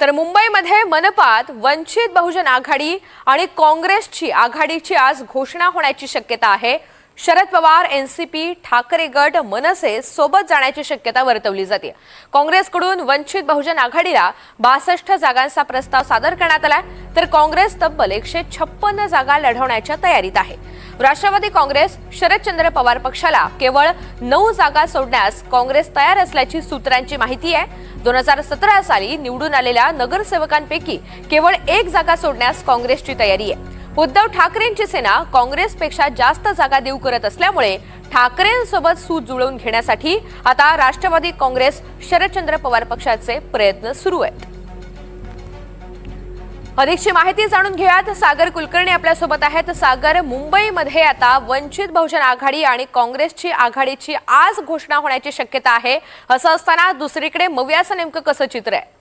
तर मुंबईमध्ये मनपात वंचित बहुजन आघाडी आणि काँग्रेसची आघाडीची आज घोषणा होण्याची शक्यता आहे. शरद पवार एनसीपी ठाकरे गट मनसे सोबत जाण्याची शक्यता वर्तवली जाते. काँग्रेसकडून वंचित बहुजन आघाडीला बासष्ट जागांचा प्रस्ताव सादर करण्यात आला तर काँग्रेस तब्बल एकशे छप्पन्न जागा लढवण्याच्या तयारीत आहे. राष्ट्रवादी काँग्रेस शरदचंद्र पवार पक्षाला केवळ नऊ जागा सोडण्यास काँग्रेस तयार असल्याची सूत्रांची माहिती आहे. दोन हजार सतरा साली निवडून आलेल्या नगरसेवकांपैकी केवळ एक जागा सोडण्यास काँग्रेसची तयारी आहे. उद्धव ठाकरेंची सेना काँग्रेसपेक्षा जास्त जागा देऊ करत असल्यामुळे ठाकरेंसोबत सूत जुळवून घेण्यासाठी आता राष्ट्रवादी काँग्रेस शरदचंद्र पवार पक्षाचे प्रयत्न सुरू आहेत. अधिकची माहिती जाणून घेऊयात. सागर कुलकर्णी आपल्यासोबत आहेत. सागर मुंबईमध्ये आता वंचित बहुजन आघाडी आणि काँग्रेसची आघाडीची आज घोषणा होण्याची शक्यता आहे. असं असताना दुसरीकडे मव्याचं नेमकं कसं चित्र आहे?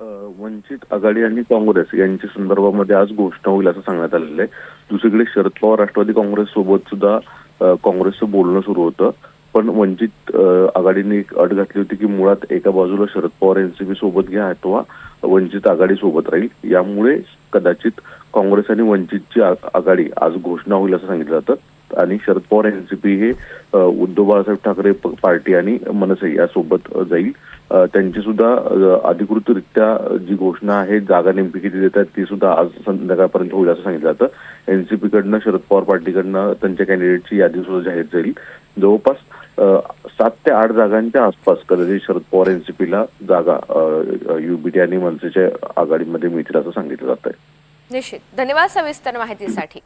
वंचित आघाडी आणि काँग्रेस यांच्या संदर्भामध्ये आज घोषणा होईल असं सांगण्यात आलेलं आहे. दुसरीकडे शरद पवार राष्ट्रवादी काँग्रेस सोबत सुद्धा काँग्रेसचं बोलणं सुरू होतं. पण वंचित आघाडीने एक अट घातली होती की मुळात एका बाजूला शरद पवार एनसीपी सोबत घ्या अथवा वंचित आघाडी सोबत राहील. यामुळे कदाचित काँग्रेस आणि वंचितची आघाडी आज घोषणा होईल असं सांगितलं जातं. आणि शरद पवार एनसीपी हे उद्धव बाळासाहेब ठाकरे पार्टी आणि मनसे यासोबत जाईल. त्यांची सुद्धा अधिकृतरित्या जी घोषणा आहे जागा नेमकी किती देतात ती सुद्धा आज संध्याकाळपर्यंत होईल असं सांगितलं जातं. एनसीपी कडनं शरद पवार पार्टीकडनं त्यांच्या कॅन्डिडेटची यादी सुद्धा जाहीर जाईल. जवळपास सात ते आठ जागांच्या आसपास कदाचित शरद पवार एनसीपीला जागा युबीटी आणि मनसेच्या आघाडीमध्ये मिळतील असं सांगितलं जात आहे निश्चित. धन्यवाद सविस्तर माहितीसाठी.